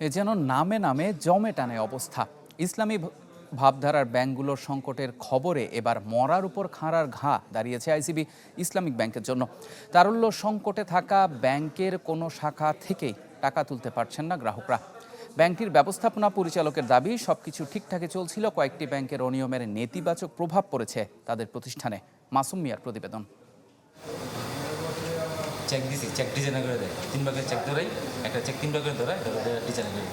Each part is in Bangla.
এ যেন নামে নামে জমে টানে অবস্থা। ইসলামী ভাবধারার ব্যাংকগুলোর সংকটের খবরে এবার মরার উপর খাঁড়ার ঘা দাঁড়িয়েছে আইসিবি ইসলামিক ব্যাংকের জন্য। তারল্য সংকটে থাকা ব্যাংকের কোনো শাখা থেকেই টাকা তুলতে পারছেন না গ্রাহকরা। ব্যাংকটির ব্যবস্থাপনা পরিচালকের দাবি, সবকিছু ঠিকঠাকই চলছিল, কয়েকটি ব্যাংকের অনিয়মের নেতিবাচক প্রভাব পড়েছে তাদের প্রতিষ্ঠানে। মাসুম মিয়ার প্রতিবেদন। চেক দিছি চেক ডিজাইন করে দেয়। তিন ভাগের চেক ধরাই একটা চেক তিন ভাগের ধরাই ডিজাইন করে দেয়।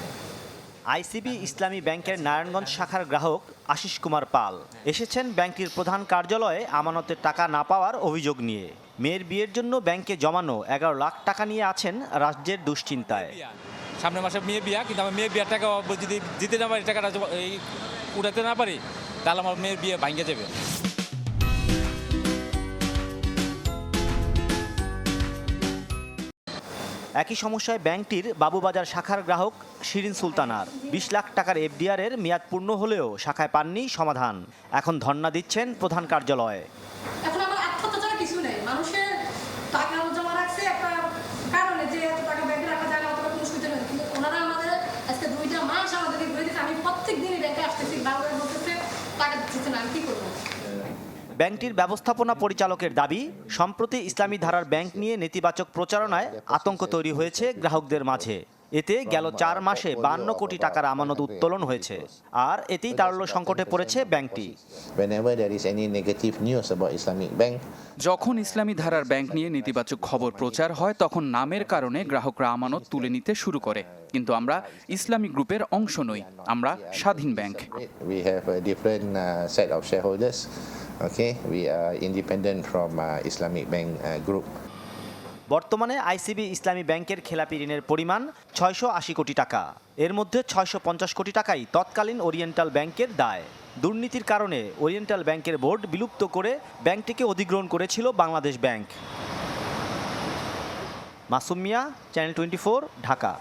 আইসিবি ইসলামী ব্যাংকের নারায়ণগঞ্জ শাখার গ্রাহক আশিস কুমার পাল এসেছেন ব্যাংকটির প্রধান কার্যালয়ে আমানতের টাকা না পাওয়ার অভিযোগ নিয়ে। মেয়ের বিয়ের জন্য ব্যাংকে জমানো এগারো লাখ টাকা নিয়ে আছেন রাজ্যের দুশ্চিন্তায়। সামনের মাসে মেয়ে বিয়া কিন্তু আমার মেয়ের বিয়ার টাকা যদি দিতে না পারি টাকাটা জমা- এই উঠাতে না পারি তাহলে আমার মেয়ের বিয়ে ভাঙ্গে যাবে। একই সমস্যায় ব্যাংকটির বাবুবাজার শাখার গ্রাহক শিরিন সুলতানার। বিশ লাখ টাকার এফডিআর এর মেয়াদ পূর্ণ হলেও শাখায় পাননি সমাধান। এখন ধর্ণা দিচ্ছেন প্রধান কার্যালয়ে। আমি প্রত্যেক দিনই ব্যাংকে আসতেছি, বারবার বলতেছে, টাকা দিচ্ছে না, আমি কি করব? ব্যাংকটির ব্যবস্থাপনা পরিচালকের দাবি সম্প্রতি ইসলামী ধারার ব্যাংক নিয়ে নেতিবাচক প্রচারণায় আতঙ্ক তৈরি হয়েছে গ্রাহকদের মাঝে। এতে গেল চার মাসে বান্ন কোটি টাকার আমানত উত্তোলন হয়েছে। আর এতেই তারল্য সংকটে পড়েছে ব্যাংকটি। যখন ইসলামী ধারার ব্যাংক নিয়ে নেতিবাচক খবর প্রচার হয় তখন নামের কারণে গ্রাহকরা আমানত তুলে নিতে শুরু করে। কিন্তু আমরা ইসলামী গ্রুপের অংশ নই আমরা স্বাধীন bank. Okay, we are independent from uh, Islamic Bank uh, Group. বর্তমানে আইসিবি ইসলামী ব্যাংকের খেলাপি ঋণের পরিমাণ ছয়শো আশি কোটি টাকা। এর মধ্যে ছয়শো পঞ্চাশ কোটি টাকাই তৎকালীন ওরিয়েন্টাল ব্যাংকের দায়। দুর্নীতির কারণে ওরিয়েন্টাল ব্যাংকের বোর্ড বিলুপ্ত করে ব্যাংকটিকে অধিগ্রহণ করেছিল Bangladesh bank. Masum Mia channel twenty Dhaka.